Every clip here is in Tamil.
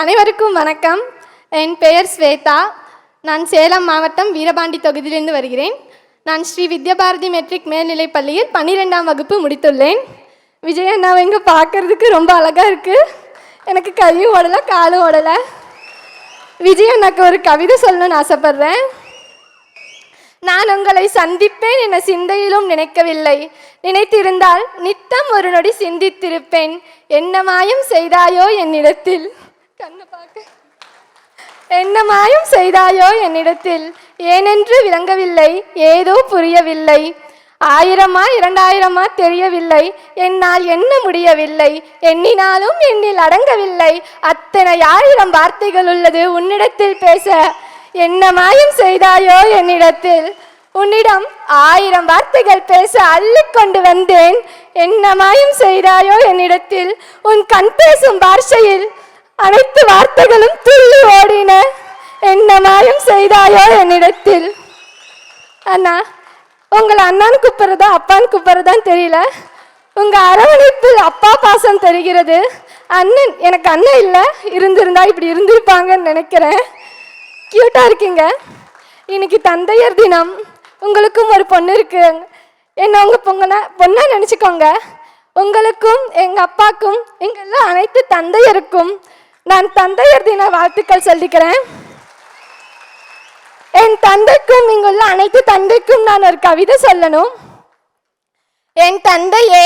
அனைவருக்கும் வணக்கம். என் பெயர் ஸ்வேதா. நான் சேலம் மாவட்டம் வீரபாண்டி தொகுதியிலிருந்து வருகிறேன். நான் ஸ்ரீ வித்யாபாரதி மெட்ரிக் மேல்நிலைப் பள்ளியில் பன்னிரெண்டாம் வகுப்பு முடித்துள்ளேன். விஜய் அண்ணாவை இங்கே பார்க்கறதுக்கு ரொம்ப அழகாக இருக்குது எனக்கு கையும் ஓடலை காலும் ஓடலை. விஜய் அண்ணாக்கு ஒரு கவிதை சொல்லணும்னு ஆசைப்பட்றேன். நான் உங்களை சந்திப்பேன் என சிந்தையிலும் நினைக்கவில்லை. நினைத்திருந்தால் நித்தம் ஒரு நொடி சிந்தித்திருப்பேன். என்ன மாயம் செய்தாயோ என்னிடத்தில்? கண்ணை பார்க்க. என்ன மாயம் செய்தாயோ என்னிடத்தில்? ஏனென்று விளங்கவில்லை ஏதோ புரியவில்லை. ஆயிரமா இரண்டாயிரமா தெரியவில்லை. என்னால் எண்ண முடியவில்லை? எண்ணினாலும் என்னில் அடங்கவில்லை. அத்தனை ஆயிரம் வார்த்தைகள் உள்ளது உன்னிடத்தில் பேச. என்ன மாயம் செய்தாயோ என்னிடத்தில்? உன்னிடம் ஆயிரம் வார்த்தைகள் பேச அள்ளிக்கொண்டு வந்தேன். என்ன மாயம் செய்தாயோ என்னிடத்தில்? உன் கண் பேசும் பாஷையில் அனைத்து வார்த்தைகளும் துள்ளி ஓடின. என்ன மாயம் செய்தாயோ என்னிடத்தில். அண்ணா உங்களை அண்ணான்னு கூப்பிட்றதா அப்பான்னு கூப்பிட்றதான்னு தெரியல. உங்க அரவணைப்பில் அப்பா பாசம் தெரிகிறது. அண்ணன் எனக்கு அண்ணன் இல்லை இருந்திருந்தா இப்படி இருந்திருப்பாங்கன்னு நினைக்கிறேன். கியூட்டா இருக்கீங்க. இன்னைக்கு தந்தையர் தினம். உங்களுக்கும் ஒரு பொண்ணு இருக்கு. என்ன உங்க பொங்கன பொண்ணா நினச்சிக்கோங்க. உங்களுக்கும் எங்க அப்பாக்கும் எங்கள் எல்லாம் அனைத்து தந்தையருக்கும் நான் தந்தையர் தின வாழ்த்துக்கள் சொல்லிக்கிறேன். என் தந்தைக்கும் இங்குள்ள அனைத்து தந்தைக்கும் நான் ஒரு கவிதை சொல்லணும். என் தந்தையே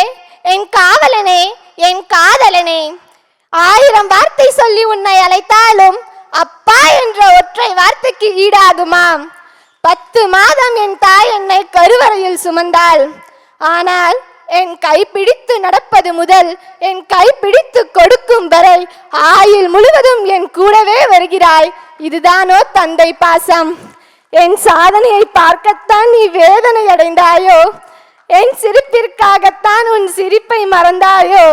என் காவலனே என் காதலனே ஆயிரம் வார்த்தை சொல்லி உன்னை அழைத்தாலும் அப்பா என்ற ஒற்றை வார்த்தைக்கு ஈடாகுமா பத்து மாதம் என் தாய் என்னை கருவறையில் சுமந்தாள். ஆனால் என் கை பிடித்து நடப்பது முதல் என் கைப்பிடித்து கொடுக்கும் வரை ஆயில் முழுவதும் என் கூடவே வருகிறாய். இதுதானோ தந்தை பாசம்? என் சாதனையை பார்க்கத்தான் நீ வேதனை அடைந்தாயோ? என் சிரிப்பிற்காகத்தான் உன் சிரிப்பை மறந்தாயோ?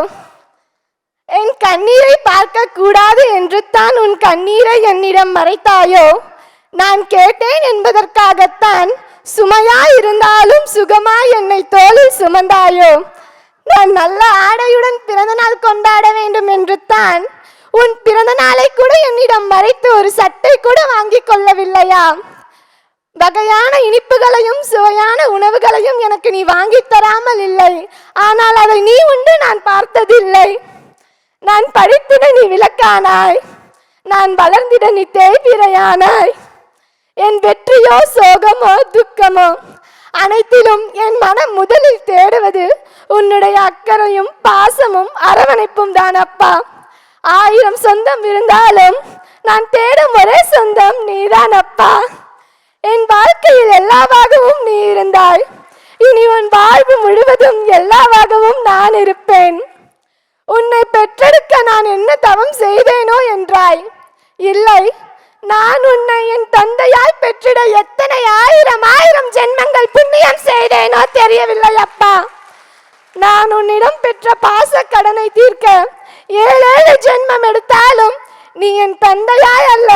என் கண்ணீரை பார்க்க கூடாது என்று தான் உன் கண்ணீரை என்னிடம் மறைத்தாயோ? நான் கேட்டேன் என்பதற்காகத்தான் சுமையா இருந்தாலும் சுகமாய் என்னை தோளில் சுமந்தாயோ? நான் நல்ல ஆடையுடன் பிறந்த நாள் கொண்டாட வேண்டும் என்று தான். உன் பிறந்த நாளை கூட என்னிடம் மறைத்து ஒரு சட்டை கூட வாங்கிக் கொள்ளவில்லையா? வகையான இனிப்புகளையும் சுவையான உணவுகளையும் எனக்கு நீ வாங்கித் தராமல் இல்லை. ஆனால் அதை நீ உண்டு நான் பார்த்ததில்லை. நான் படித்திட நீ விளக்கானாய். நான் வளர்ந்திட நீ தேய்பிரையானாய். என் வெற்றியோ சோகமோ துக்கமோ அனைத்திலும் என் மனம் முதலில் தேடுவது உன்னுடைய அக்கறையும் பாசமும் அரவணைப்பும் தான் அப்பா. ஆயிரம் சொந்தம் இருந்தாலும் நான் தேடும் ஒரே சொந்தம் நீதான் அப்பா. என் வாழ்க்கையில் எல்லாவாகவும் நீ இருந்தாய். இனி உன் வாழ்வு முழுவதும் எல்லாவாகவும் நான் இருப்பேன். உன்னை பெற்றெடுக்க நான் என்ன தவம் செய்தேனோ என்றாய். இல்லை நான் உன்னை என் தந்தையாய் பெற்றிட எத்தனை ஆயிரம் ஆயிரம் ஜென்மங்கள் புண்ணியம் செய்தேனோ தெரியவில்லை அப்பா. நான் உன்னிடம் பெற்ற பாச கடனை தீர்க்க ஏழேழு ஜென்மம் எடுத்தாலும் நீ என் தந்தையாய் அல்ல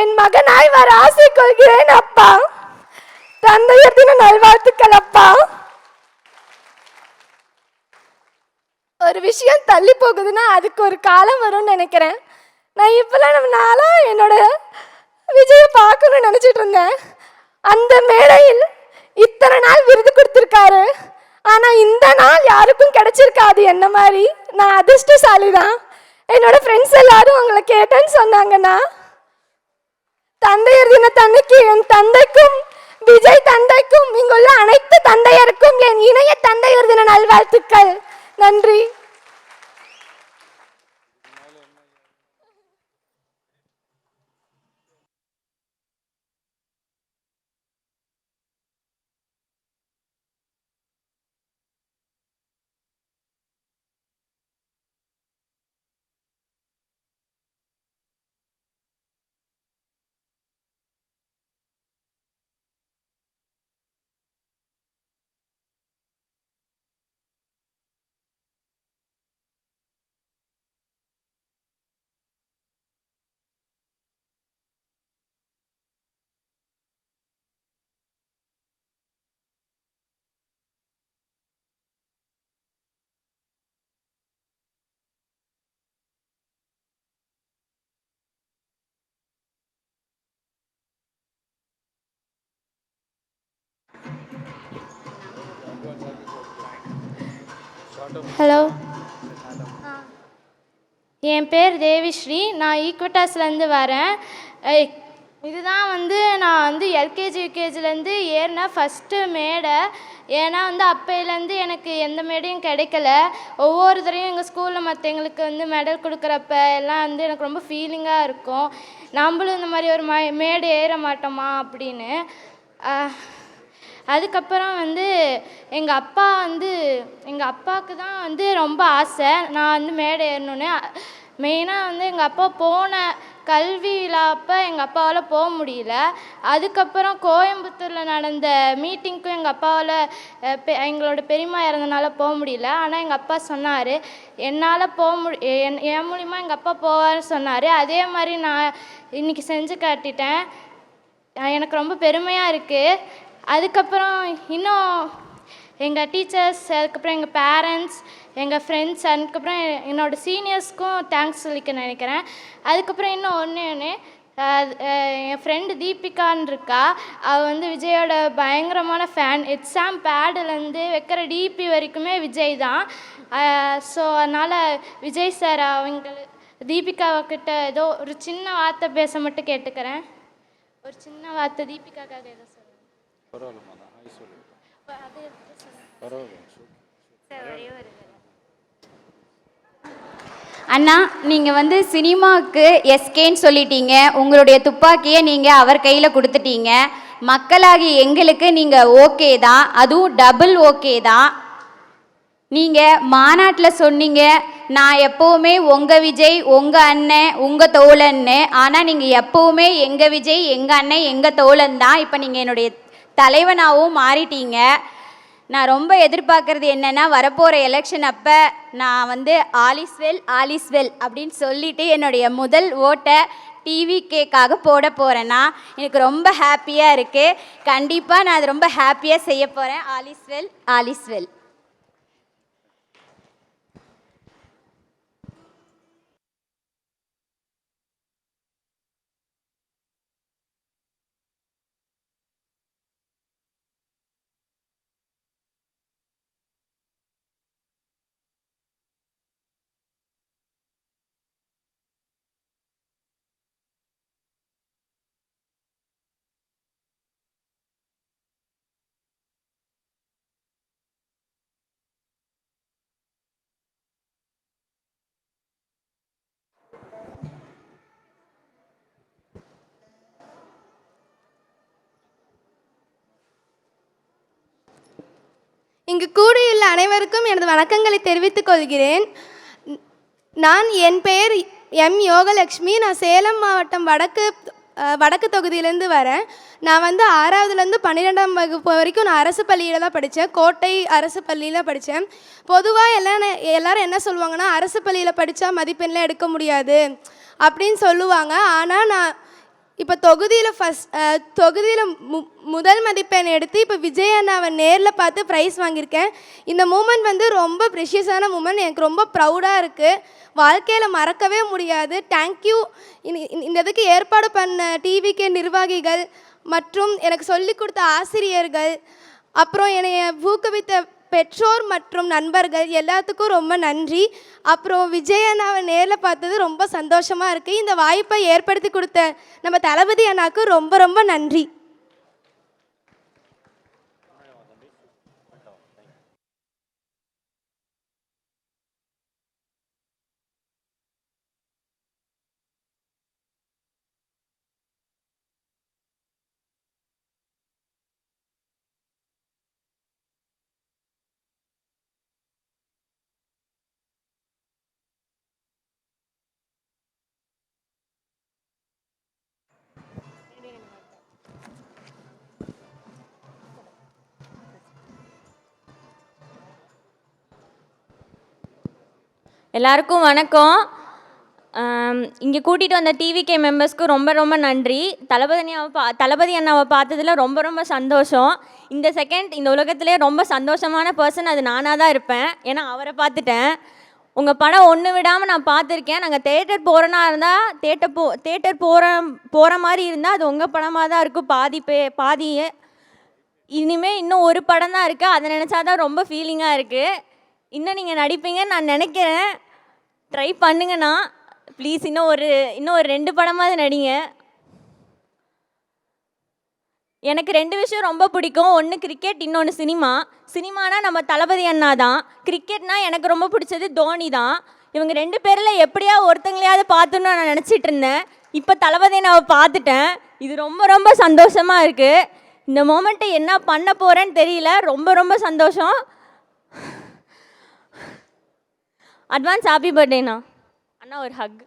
என் மகனாய் வர ஆசை கொள்கிறேன் அப்பா. தந்தையர் தின நல்வாழ்த்துக்கள் அப்பா. ஒரு விஷயம் தள்ளி போகுதுன்னா அதுக்கு ஒரு காலம் வரும்னு நினைக்கிறேன். நான் இவ்வளவு நாளா என்னோட விஜயை பார்க்கணும்னு நினைச்சிட்டு இருந்தேன். அந்த மேடையில் இத்தனை நாள் விருது கொடுத்துருக்காரு. ஆனா இந்த நாள் யாருக்கும் கிடைச்சிருக்காது என்ன மாதிரி? நான் அதிர்ஷ்டசாலி தான் என்னோட ஃப்ரெண்ட்ஸ் எல்லாரும் உங்களை கேட்டேன்னு சொன்னாங்கண்ணா தந்தையர் தினத்தன்னைக்கு என் தந்தைக்கும் விஜய் தந்தைக்கும் இங்குள்ள அனைத்து தந்தையருக்கும் என் இணைய தந்தையர் தின நல்வாழ்த்துக்கள். நன்றி. ஹலோ என் பேர் தேவிஸ்ரீ. நான் ஈக்வட்டாஸ்லேருந்து வரேன். இதுதான் வந்து நான் வந்து எல்கேஜி யூகேஜிலேருந்து ஏறின ஃபஸ்ட்டு மேடை. ஏன்னா வந்து அப்பையிலேருந்து எனக்கு எந்த மேடையும் கிடைக்கல. ஒவ்வொரு தரையும் எங்கள் ஸ்கூலில் மற்றவங்களுக்கு வந்து மெடல் கொடுக்குறப்ப எல்லாம் வந்து எனக்கு ரொம்ப ஃபீலிங்காக இருக்கும். நம்மளும் இந்த மாதிரி ஒரு ம மேடை ஏற மாட்டோமா அப்படின்னு. அதுக்கப்புறம் வந்து எங்கள் அப்பா வந்து எங்கள் அப்பாவுக்கு தான் வந்து ரொம்ப ஆசை. நான் வந்து மேடை ஏறணுன்னு மெயினாக வந்து எங்கள் அப்பா போன கல்வி விழாப்போ எங்கள் அப்பாவால் போக முடியல. அதுக்கப்புறம் கோயம்புத்தூரில் நடந்த மீட்டிங்க்கும் எங்கள் அப்பாவால் பெ- எங்களோட பெரியம்மா இறந்தனால போக முடியல. ஆனால் எங்கள் அப்பா சொன்னார் என்னால் போக முடி என் என் மூலிமா எங்கள் அப்பா போவார்னு சொன்னார். அதே மாதிரி நான் இன்னைக்கு செஞ்சு காட்டிட்டேன். எனக்கு ரொம்ப பெருமையாக இருக்குது அதுக்கப்புறம் இன்னும் எங்கள் டீச்சர்ஸ் அதுக்கப்புறம் எங்கள் பேரண்ட்ஸ் எங்கள் ஃப்ரெண்ட்ஸ் அதுக்கப்புறம் என்னோடய சீனியர்ஸ்க்கும் தேங்க்ஸ் சொல்லிக்க நினைக்கிறேன். அதுக்கப்புறம் இன்னும் ஒன்று ஒன்று என் ஃப்ரெண்டு தீபிகான்னு இருக்கா. அவள் வந்து விஜயோட பயங்கரமான ஃபேன் எக்ஸாம் பேடுலேருந்து வைக்கிற டிபி வரைக்குமே விஜய் தான். ஸோ அதனால் விஜய் சார் அவங்களுக்கு தீபிகா ஏதோ ஒரு சின்ன வார்த்தை பேச மட்டும் கேட்டுக்கிறேன். ஒரு சின்ன வார்த்தை தீபிகாக்காக ஏதோ பரவாயில்லம்மா நான் ஹாய் சொல்லு அது பரவாயில்ல. அண்ணா நீங்கள் வந்து சினிமாவுக்கு எஸ்கேன்னு சொல்லிட்டீங்க. உங்களுடைய துப்பாக்கியை நீங்கள் அவர் கையில் கொடுத்துட்டீங்க. மக்களாகி எங்களுக்கு நீங்கள் ஓகே தான். அதுவும் டபுள் ஓகே தான். நீங்கள் மாநாட்டில் சொன்னீங்க நான் எப்போவுமே உங்கள் விஜய் உங்கள் அண்ணன் உங்கள் தோழன்னு. ஆனால் நீங்கள் எப்போவுமே எங்கள் விஜய் எங்கள் அண்ணன் எங்கள் தோழன் தான். இப்போ நீங்கள் என்னுடைய தலைவனாகவும் மாறிட்டீங்க. நான் ரொம்ப எதிர்பார்க்கறது என்னென்னா வரப்போகிற எலெக்ஷன் அப்போ நான் வந்து ஆலிஸ்வெல் ஆலிஸ்வெல் அப்படின்னு சொல்லிட்டு என்னுடைய முதல் ஓட்டை டிவி கேக்காக போட போகிறேன்னா எனக்கு ரொம்ப ஹாப்பியாக இருக்குது கண்டிப்பாக நான் அது ரொம்ப ஹாப்பியாக செய்ய போகிறேன் ஆலிஸ்வெல் ஆலிஸ்வெல். இங்கு கூடியுள்ள அனைவருக்கும் எனது வணக்கங்களை தெரிவித்துக் கொள்கிறேன். நான் என் பெயர் எம். யோகலக்ஷ்மி நான் சேலம் மாவட்டம் வடக்கு வடக்கு தொகுதியிலேருந்து வரேன். நான் வந்து ஆறாவதுலேருந்து பன்னிரெண்டாம் வகுப்பு வரைக்கும் நான் அரசு பள்ளியில் தான் படித்தேன். கோட்டை அரசு பள்ளியில் படித்தேன். பொதுவாக எல்லாம் எல்லோரும் என்ன சொல்லுவாங்கன்னா அரசு பள்ளியில் படித்தா மதிப்பெண்லாம் எடுக்க முடியாது. அப்படின்னு சொல்லுவாங்க. ஆனால் நான் இப்போ தொகுதியில் ஃபஸ்ட் தொகுதியில் மு முதல் மதிப்பெண் எடுத்து இப்போ விஜய் அண்ணாவை நேரில் பார்த்து ப்ரைஸ் வாங்கியிருக்கேன். இந்த மூமெண்ட் வந்து ரொம்ப ப்ரெஷியஸான மூமெண்ட் எனக்கு ரொம்ப ப்ரௌடாக இருக்குது வாழ்க்கையில் மறக்கவே முடியாது. தேங்க்யூ இந்த இதுக்கு ஏற்பாடு பண்ண டிவிகே நிர்வாகிகள் மற்றும் எனக்கு சொல்லிக் கொடுத்த ஆசிரியர்கள் அப்புறம் என்னைய ஊக்குவித்த பெற்றோர் மற்றும் நண்பர்கள் எல்லாத்துக்கும் ரொம்ப நன்றி. அப்புறம் விஜய் அண்ணாவை நேரில் பார்த்தது ரொம்ப சந்தோஷமாக இருக்குது இந்த வாய்ப்பை ஏற்படுத்தி கொடுத்த நம்ம தளபதி அண்ணாவுக்கு ரொம்ப ரொம்ப நன்றி. எல்லாருக்கும் வணக்கம். இங்கே கூட்டிகிட்டு வந்த டிவிகே மெம்பர்ஸ்க்கு ரொம்ப ரொம்ப நன்றி. தளபதி பா தளபதி அண்ணாவை பார்த்ததுல ரொம்ப ரொம்ப சந்தோஷம். இந்த செகண்ட் இந்த உலகத்திலே ரொம்ப சந்தோஷமான பர்சன் அது நானாக தான் இருப்பேன். ஏன்னா அவரை பார்த்துட்டேன். உங்கள் படம் ஒன்று விடாமல் நான் பார்த்துருக்கேன். நாங்கள் தேட்டர் போகிறனா இருந்தால் தேட்டர் போ தேட்டர் போகிற போகிற மாதிரி இருந்தால் அது உங்கள் படமாக தான் இருக்கும். பாதி பே பாதியே. இனிமேல் இன்னும் ஒரு படம் தான் இருக்குது அதை நினச்சா தான் ரொம்ப ஃபீலிங்காக இருக்குது இன்னும் நீங்கள் நடிப்பீங்கன்னு நான் நினைக்கிறேன். ட்ரை பண்ணுங்கண்ணா. ப்ளீஸ் இன்னும் ஒரு இன்னும் ஒரு ரெண்டு படமாவது நடிங்க. எனக்கு ரெண்டு விஷயம் ரொம்ப பிடிக்கும். ஒன்று கிரிக்கெட் இன்னொன்று சினிமா. சினிமானா நம்ம தளபதி அண்ணா தான் கிரிக்கெட்னா எனக்கு ரொம்ப பிடிச்சது தோனி தான் இவங்க ரெண்டு பேரில் எப்படியா ஒருத்தங்களையாவது பார்த்துன்னு நான் நினச்சிட்டு இருந்தேன் இப்போ தளபதி நான் பார்த்துட்டேன். இது ரொம்ப ரொம்ப சந்தோஷமாக இருக்குது இந்த மோமெண்ட்டை என்ன பண்ண போகிறேன்னு தெரியல. ரொம்ப ரொம்ப சந்தோஷம். அட்வான்ஸ் ஹாப்பி பர்த்டேண்ணா அண்ணா ஒரு ஹக்